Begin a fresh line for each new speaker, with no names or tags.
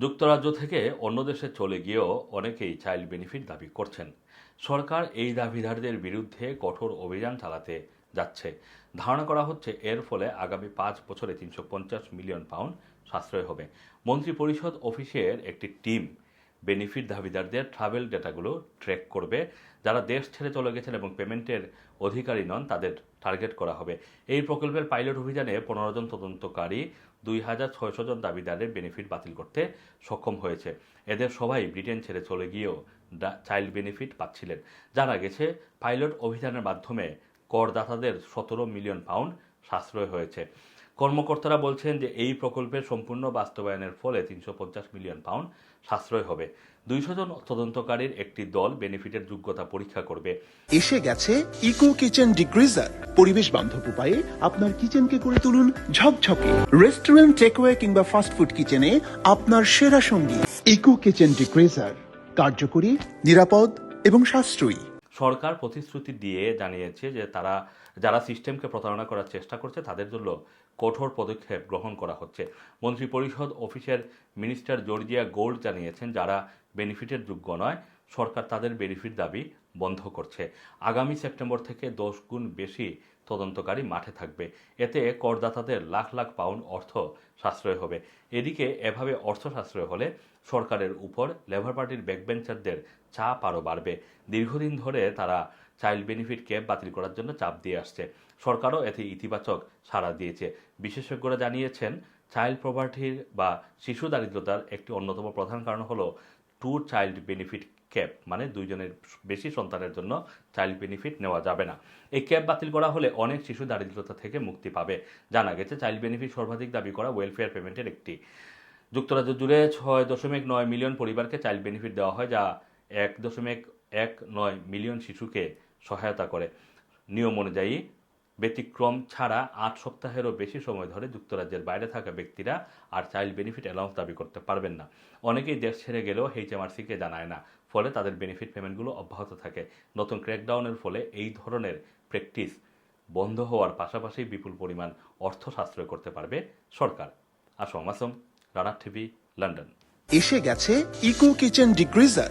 যুক্তরাজ্য থেকে অন্য দেশে চলে গিয়েও অনেকেই চাইল্ড বেনিফিট দাবি করছেন। সরকার এই দাবিদারদের বিরুদ্ধে কঠোর অভিযান চালাতে যাচ্ছে। ধারণা করা হচ্ছে এর ফলে আগামী পাঁচ বছরে তিনশো পঞ্চাশ মিলিয়ন পাউন্ড সাশ্রয় হবে। মন্ত্রিপরিষদ অফিসের একটি টিম বেনিফিট দাবিদারদের ট্রাভেল ডেটাগুলো ট্র্যাক করবে। যারা দেশ ছেড়ে চলে গেছেন এবং পেমেন্টের অধিকারী নন, তাদের টার্গেট করা হবে। এই প্রকল্পের পাইলট অভিযানে পনেরো জন তদন্তকারী, দুই হাজার ছয়শো জন দাবিদারের বেনিফিট বাতিল করতে সক্ষম হয়েছে। এদের সবাই ব্রিটেন ছেড়ে চলে গিয়েও চাইল্ড বেনিফিট পাচ্ছিলেন। জানা গেছে পাইলট অভিযানের মাধ্যমে করদাতাদের সতেরো মিলিয়ন পাউন্ড সাশ্রয় হয়েছে। কর্মকর্তারা বলছেন যে এই প্রকল্পের সম্পূর্ণ বাস্তবায়নের ফলে তিনশো পঞ্চাশ মিলিয়ন পাউন্ড সাশ্রয় হবে। দুইশো জন তদন্তকারীর একটি দল বেনিফিটের যোগ্যতা পরীক্ষা করবে।
এসে গেছে ইকো কিচেন ডিগ্রিজার পরিবেশ বান্ধব উপায়ে আপনার কিচেনকে করে তুলুন ঝকঝকে। রেস্টুরেন্ট, টেকওয়ে কিংবা ফাস্টফুড কিচেনে আপনার সেরা সঙ্গী। ইকো কিচেন ডিগ্রিজার কার্যকরী, নিরাপদ এবং সাশ্রয়ী।
সরকার প্রতিশ্রুতি দিয়ে জানিয়েছে যে তারা, যারা সিস্টেমকে প্রতারণা করার চেষ্টা করছে, তাদের জন্য কঠোর পদক্ষেপ গ্রহণ করা হচ্ছে। মন্ত্রিপরিষদ অফিসের মিনিস্টার জর্জিয়া গোল্ড জানিয়েছেন, যারা বেনিফিটের যোগ্য নয় সরকার তাদের বেনিফিট দাবি বন্ধ করছে। আগামী সেপ্টেম্বর থেকে দশ গুণ বেশি তদন্তকারী মাঠে থাকবে। এতে করদাতাদের লাখ লাখ পাউন্ড অর্থ সাশ্রয় হবে। এদিকে এভাবে অর্থ সাশ্রয় হলে সরকারের উপর লেবার পার্টির ব্যাকবেঞ্চারদের চাপ আরও বাড়বে। দীর্ঘদিন ধরে তারা চাইল্ড বেনিফিট ক্যাব বাতিল করার জন্য চাপ দিয়ে আসছে। সরকারও এতে ইতিবাচক সাড়া দিয়েছে। বিশেষজ্ঞরা জানিয়েছেন, চাইল্ড প্রপার্টির বা শিশু দারিদ্রতার একটি অন্যতম প্রধান কারণ হলো টু চাইল্ড বেনিফিট ক্যাপ মানে দুইজনের বেশি সন্তানের জন্য চাইল্ড বেনিফিট নেওয়া যাবে না। এই ক্যাপ বাতিল করা হলে অনেক শিশু দারিদ্রতা থেকে মুক্তি পাবে। জানা গেছে চাইল্ড বেনিফিট সর্বাধিক দাবি করা ওয়েলফেয়ার পেমেন্টের একটি। যুক্তরাজ্য জুড়ে ছয় দশমিক নয় মিলিয়ন পরিবারকে চাইল্ড বেনিফিট দেওয়া হয়, যা এক দশমিক এক নয় মিলিয়ন শিশুকে সহায়তা করে। নিয়ম অনুযায়ী ব্যতিক্রম ছাড়া আট সপ্তাহেরও বেশি সময় ধরে যুক্তরাজ্যের বাইরে থাকা ব্যক্তিরা আর চাইল্ড বেনিফিট অ্যালাউন্স দাবি করতে পারবেন না। অনেকেই দেশ ছেড়ে গেলেও এইচএমআরসিকে জানায় না। ফলে তাদের বেনিফিট পেমেন্টগুলো অব্যাহত থাকে। নতুন ক্র্যাকডাউনের ফলে এই ধরনের প্র্যাকটিস বন্ধ হওয়ার পাশাপাশি বিপুল পরিমাণ অর্থ সাশ্রয় করতে পারবে সরকার। আসম আসম, রানার টিভি, লন্ডন।
এসে গেছে ইকো কিচেন ডিগ্রিজার